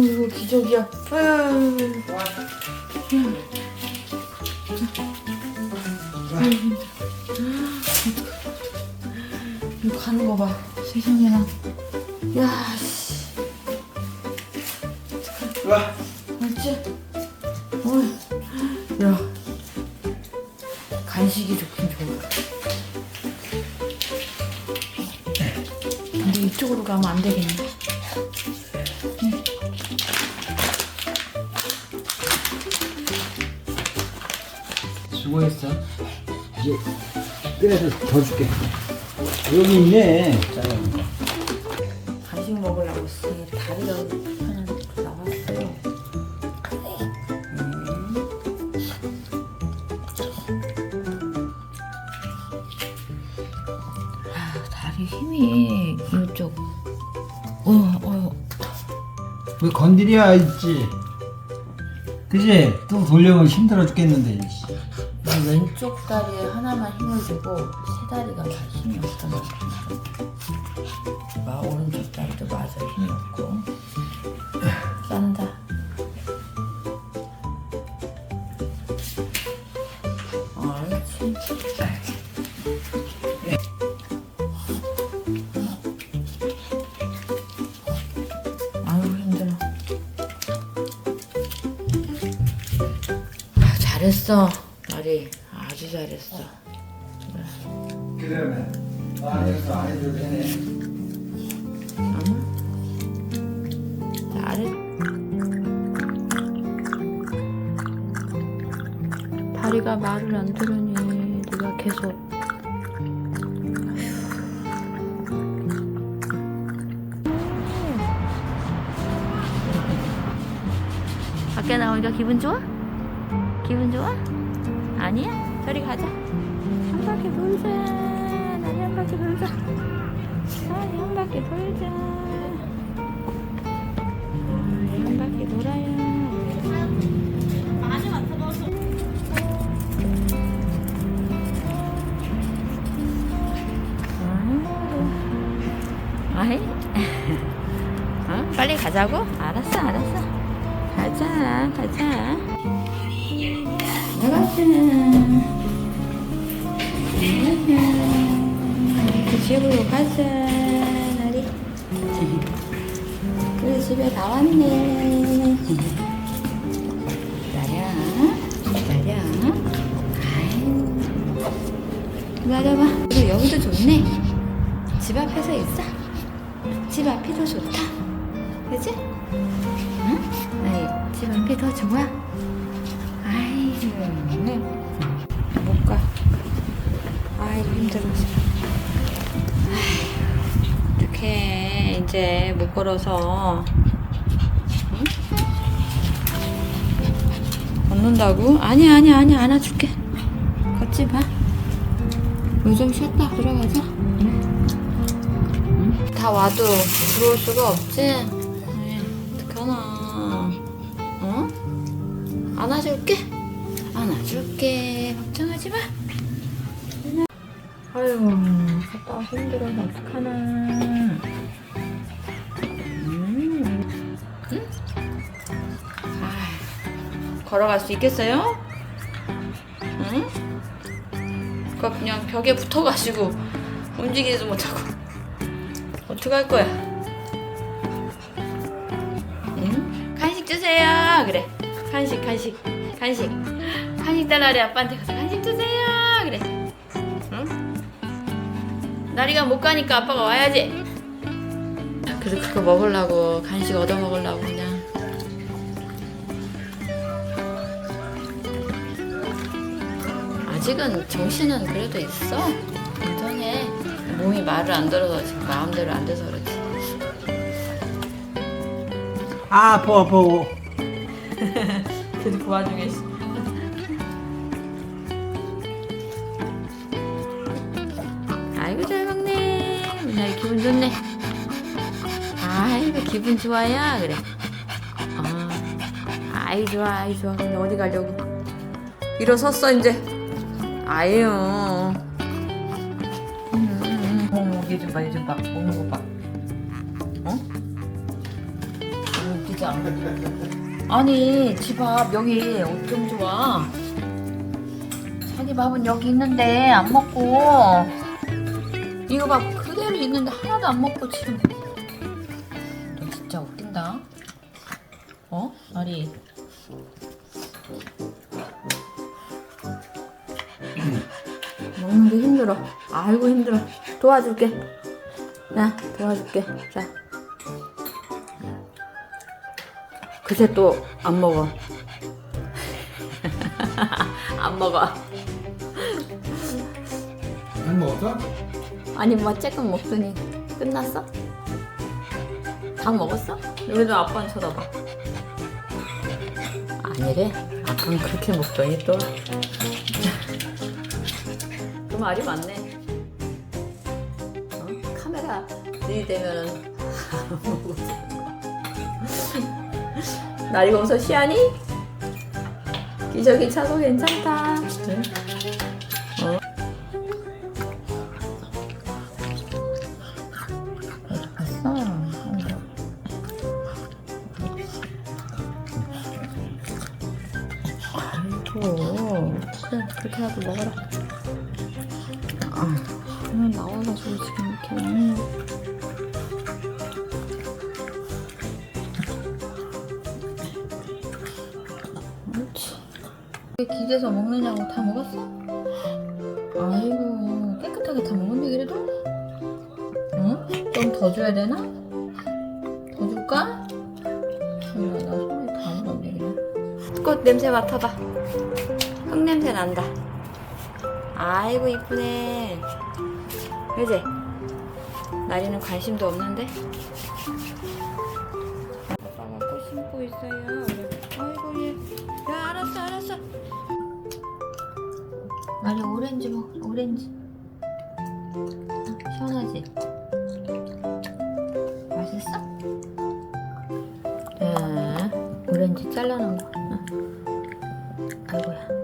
이거 기적이야. 아유. 이거 가는 거 봐. 세상에나. 야, 씨. 와. 맞지? 어이. 야. 수고했어. 이제 끓여서 더 줄게. 여기 있네. 짜장. 간식 먹으려고 쓰니 다리가 하나 나왔어요. 아, 다리 힘이 이쪽. 어, 어, 왜 건드려 있지? 그지? 또 돌려면 힘들어 죽겠는데. 왼쪽 다리에 하나만 힘을 주고 세 다리가 다 힘이 없단 말이야. 아, 오른쪽 다리도 맞아 힘이 없고. 싼다. 옳지. 아유 힘들어. 아, 잘했어, 나리. 아주 잘했어. 그러면 아 여기서 안 해도 되네. 다리가 말을 안 들으니 네가 계속. 밖에 나오니까 기분 좋아? 기분 좋아? 아니야? 저리 가자. 한 바퀴 돌자. 나리 한 바퀴 돌자. 나리 한 바퀴 돌자. 나리 한 바퀴 돌아요. 빨리 가자고? 알았어, 알았어. 가자, 가자. 나가자. 그 집으로 가자, 나리. 그래, 집에 다 왔네. 기다려, 기다려. 아유. 기다려봐. 그리고 여기도 좋네. 집 앞에서 있어. 집 앞이 더 좋다. 그지? 응? 아이, 집 앞이 더 좋아. 아이고, 못 가. 아이고, 힘들어. 어떡해. 이제 못 걸어서. 응? 걷는다고? 아니야, 아니야, 아니야. 안아줄게. 걷지 마. 요즘 쉬었다 들어가자. 응? 다 와도 들어올 수가 없지? 에이, 어떡하나. 어? 안아줄게. 안아줄게. 걱정하지 마. 아유, 갔다 와서 힘들어서 어떡하나. 음. 응? 아휴, 걸어갈 수 있겠어요? 응? 그 그냥 벽에 붙어가지고 움직이지도 못하고 어떡할 거야? 응? 간식 주세요. 그래. 간식, 간식, 간식. 간식 달라래 아빠한테 가서 간식 주세요. 그래. 응? 나리가 못 가니까 아빠가 와야지. 그래도 그거 먹으려고 간식 얻어 먹으려고 그냥. 아직은 정신은 그래도 있어. 괜찮해. 몸이 말을 안 들어서 지금 마음대로 안 돼서 그렇지. 아 아파 아파. 그래도 씨. 아이고 잘 먹네. 맨날 기분 좋네. 아이고 기분 좋아요. 그래. 아, 아이 좋아, 아이 좋아. 근데 어디 가려고? 일어섰어 이제. 아유. 음, 음, 얘좀 봐, 얘좀 봐. 먹는 거 봐. 어? 어, 이제 진짜. 아니 집 앞 여기 어쩜 좋아. 자기 밥은 여기 있는데 안 먹고 밥 그대로 있는데 하나도 안 먹고 지금 너 진짜 웃긴다. 어? 아리. 먹는 게 힘들어. 아이고 힘들어. 도와줄게. 나 도와줄게. 자. 그새 또 안 먹어. 안 먹어. 안 먹었어? 아니 뭐 조금 먹더니 끝났어? 다 먹었어? 왜도 아빠는 쳐다봐? 아니래. 아빠는 그렇게 먹더니 또. 그 말이 맞네. 어? 카메라 들이대면은 날이 검서 시안이 기저귀 차도 괜찮다. 응? 아이고 그래 그렇게라도 먹어라 아 그냥 나와가지고 지금 이렇게 먹는 거 그렇지 왜 기대서 먹느냐고 다 먹었어? 아이고 깨끗하게 다 먹었네 그래도? 응? 좀 더 줘야 되나? 더 줄까? 응, 나 꽃 냄새 맡아봐 흙 냄새 난다 아이고 이쁘네 그지? 나리는 관심도 없는데 아빠가 꽃 심고 있어요. 아이고 얘 야 알았어 알았어 나리 오렌지 먹 오렌지 아, 시원하지? 맛있어? 자, 오렌지 잘라놓은 거. 응. 아이고야.